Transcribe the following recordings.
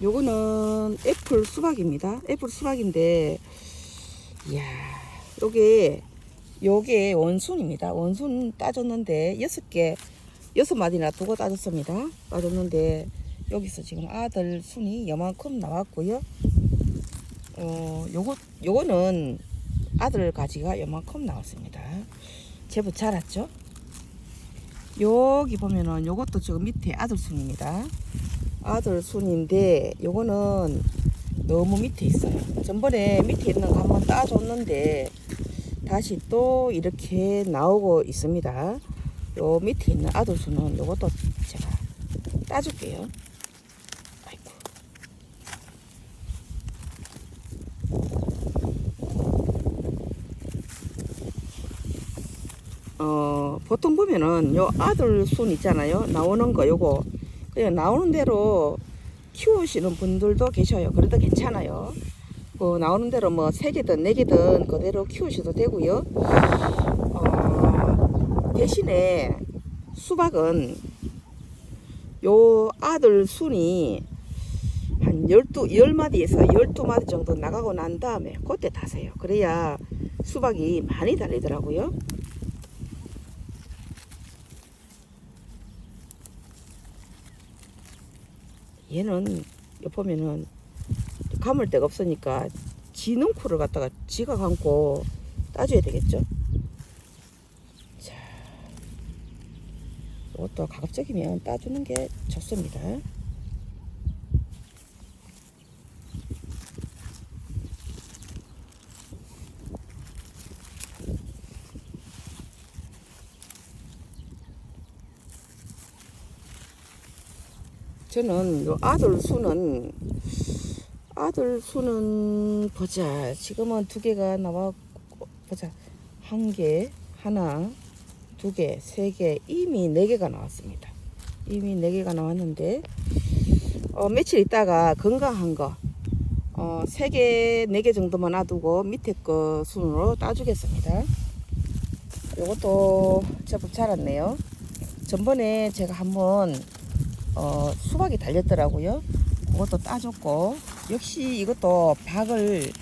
요거는 애플 수박입니다. 애플 수박인데, 이야, 요게, 요게 원순입니다. 원순 따졌는데, 여섯 개, 여섯 마디나 두고 따졌습니다. 따졌는데, 여기서 지금 아들 순이 요만큼 나왔고요. 어, 요거, 요거는 아들 가지가 요만큼 나왔습니다. 제법 자랐죠? 여기 보면은 요것도 지금 밑에 아들 순입니다. 아들 순인데 요거는 너무 밑에 있어요. 전번에 밑에 있는 거 한번 따줬는데 다시 또 이렇게 나오고 있습니다. 요 밑에 있는 아들 순은 요것도 제가 따줄게요. 어, 보통 보면은 요 아들 순 있잖아요. 나오는 거 요거 나오는 대로 키우시는 분들도 계셔요. 그래도 괜찮아요. 그 나오는 대로 뭐 세 개든 네 개든 그대로 키우셔도 되고요. 어, 대신에 수박은 요 아들 순이 한 12, 10마디에서 12마디 정도 나가고 난 다음에 그때 타세요. 그래야 수박이 많이 달리더라고요. 얘는 옆 보면은 감을 데가 없으니까 지 능쿨을 갖다가 지가 감고 따줘야 되겠죠. 자, 이것도 가급적이면 따주는 게 좋습니다. 저는 요 아들 수는 아들 수는 보자 지금은 두 개가 나와 보자 한 개 하나 두 개 세 개 이미 네 개가 나왔습니다 이미 네 개가 나왔는데 어, 며칠 있다가 건강한 거 어, 세 개, 네개 정도만 놔두고 밑에 거 순으로 따주겠습니다. 요것도 제법 자랐네요. 전번에 제가 한번 어, 수박이 달렸더라고요. 그것도 따줬고 역시 이것도 박을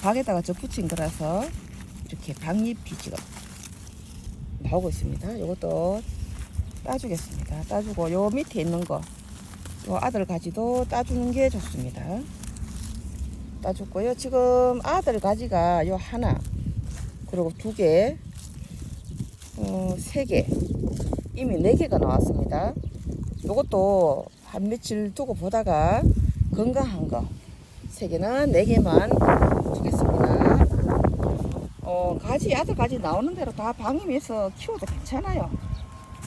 박에다가 접붙인 거라서 이렇게 박잎이 지금 나오고 있습니다. 이것도 따주겠습니다. 따주고 요 밑에 있는 거, 요 아들 가지도 따주는 게 좋습니다. 따줬고요. 지금 아들 가지가 요 하나, 그리고 두 개, 어, 세 개, 이미 네 개가 나왔습니다. 요것도 한 며칠 두고 보다가 건강한 거 세 개나 네 개만 주겠습니다. 어, 가지 아들 가지 나오는 대로 다 방임해서 키워도 괜찮아요.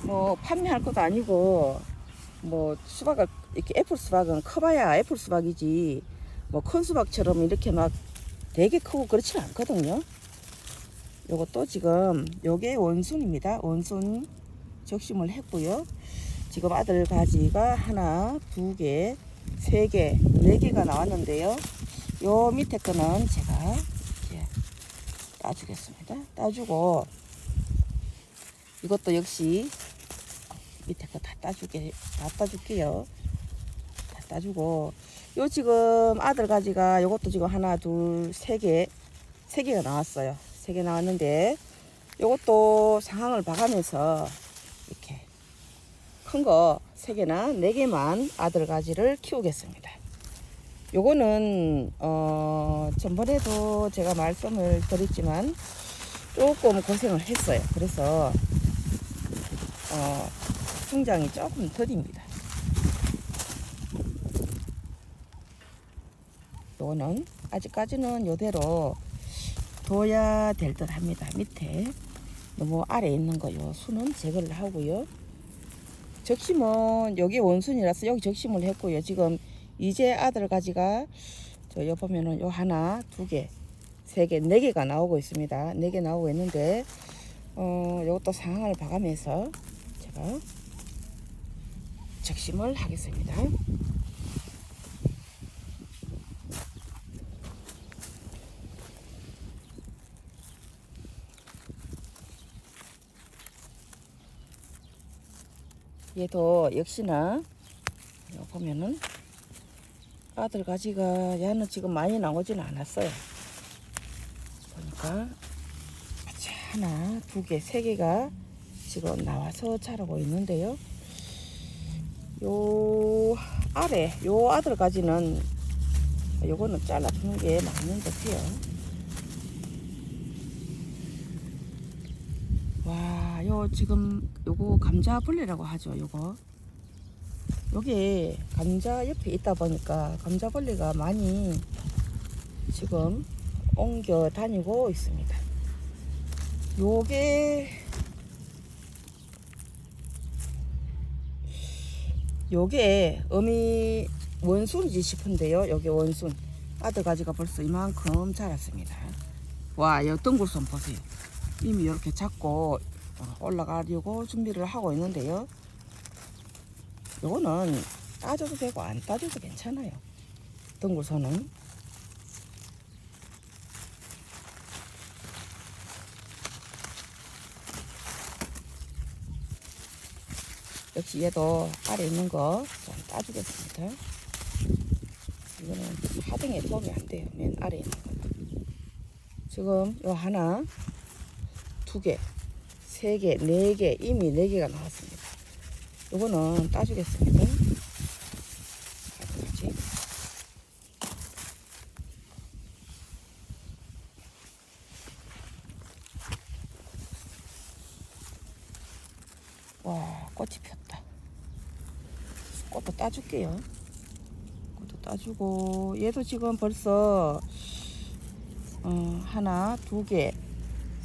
뭐 판매할 것도 아니고 뭐 수박을 이렇게 애플 수박은 커봐야 애플 수박이지 뭐 큰 수박처럼 이렇게 막 되게 크고 그렇지 않거든요. 요것도 지금 요게 원순입니다. 원순 적심을 했고요. 지금 아들 가지가 하나, 두 개, 세 개, 네 개가 나왔는데요. 요 밑에 거는 제가 이제 따주겠습니다. 따주고 이것도 역시 밑에 거 다 따주게 다 따줄게요. 다 따주고 요 지금 아들 가지가 요것도 지금 하나, 둘, 세 개, 세 개가 나왔어요. 세 개 나왔는데 요것도 상황을 봐가면서 이렇게 큰거세 개나 네 개만 아들 가지를 키우겠습니다. 요거는 어 전번에도 제가 말씀을 드렸지만 조금 고생을 했어요. 그래서 어 성장이 조금 더딥니다. 요거는 아직까지는 요대로 둬야 될 듯 합니다. 밑에 너무 아래에 있는 거요 수는 제거를 하고요. 적심은 여기 원순이라서 여기 적심을 했고요. 지금 이제 아들 가지가 저 여기 보면은 요 하나, 두 개, 세 개, 네 개가 나오고 있습니다. 네 개 나오고 있는데 어 요것도 상황을 봐가면서 제가 적심을 하겠습니다. 얘도 역시나 보면은 아들 가지가 얘는 지금 많이 나오지는 않았어요. 보니까 하나, 두 개, 세 개가 지금 나와서 자라고 있는데요. 요 아래 요 아들 가지는 요거는 잘라주는 게 맞는 것 같아요. 와, 요 지금 요거 감자 벌레라고 하죠. 요거. 여기 감자 옆에 있다 보니까 감자 벌레가 많이 지금 옮겨 다니고 있습니다. 요게 요게 어미 원순이지 싶은데요. 여기 원순 아들 가지가 벌써 이만큼 자랐습니다. 와, 여 덩굴선 보세요. 이미 이렇게 어, 올라가려고 준비를 하고 있는데요. 요거는 따줘도 되고 안 따줘도 괜찮아요. 덩굴선은. 역시 얘도 아래 있는 거 좀 따주겠습니다. 이거는 하등에 도움이 안 돼요. 맨 아래 있는 거는. 지금 요 하나, 두 개, 세 개, 네 개, 이미 네 개가 나왔습니다. 요거는 따주겠습니다. 와, 꽃이 폈다. 꽃도 따줄게요. 꽃도 따주고, 얘도 지금 벌써, 어, 하나, 두 개,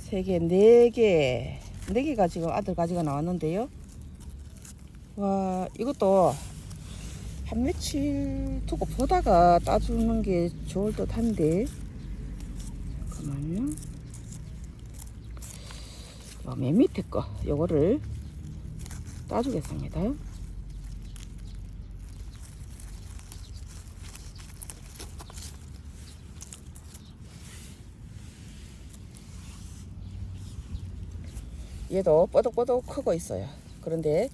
세 개, 네 개, 네 개가 지금 아들 가지가 나왔는데요. 와, 이것도 한 며칠 두고 보다가 따주는 게 좋을 듯 한데. 잠깐만요. 요 맨 밑에 거, 요거를 따주겠습니다. 얘도 뻐덕뻐덕 크고 있어요. 그런데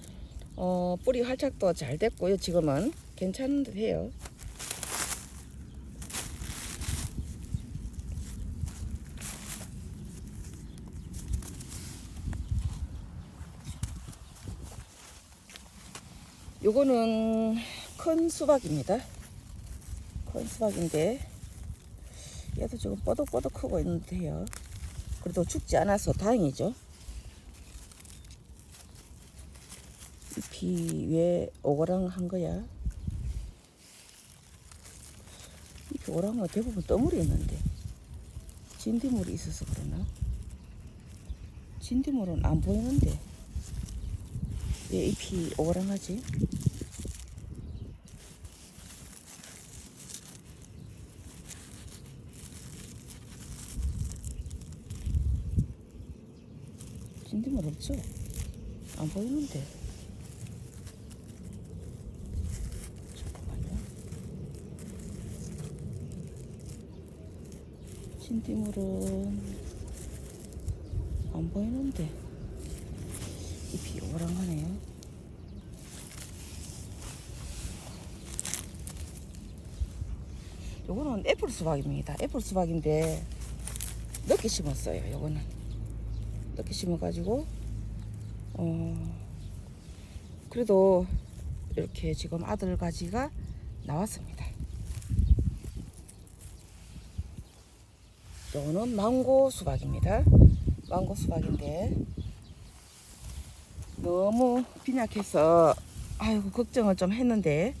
어, 뿌리 활착도 잘 됐고요. 지금은 괜찮은 듯 해요. 요거는 큰 수박입니다. 큰 수박인데 얘도 지금 뻐덕뻐덕 크고 있는데요. 그래도 죽지 않아서 다행이죠. 잎이 왜 오그랑한 거야? 잎이 오랑은 대부분 떠물이 있는데 진딧물이 있어서 그러나? 진딧물은 안 보이는데 왜 잎이 오그랑하지? 진딧물 없죠? 안 보이는데 잠깐만요. 진딧물은 안 보이는데 잎이 오랑하네요. 요거는 애플 수박입니다. 애플 수박인데 늦게 심었어요. 요거는 늦게 심어 가지고 어 그래도 이렇게 지금 아들 가지가 나왔습니다. 요거는 망고 수박입니다. 망고 수박인데 너무 빈약해서 아이고 걱정을 좀 했는데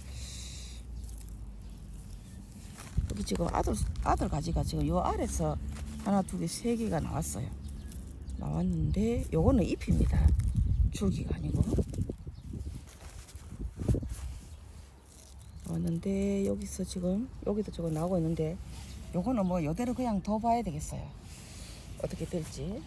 여기 지금 아들 아들 가지가 지금 요 아래서 하나 두 개 세 개가 나왔어요. 나왔는데 요거는 잎입니다. 줄기가 아니고 왔는데 여기서 지금 여기도 지금 나오고 있는데 요거는 뭐 요대로 그냥 더 봐야 되겠어요. 어떻게 될지.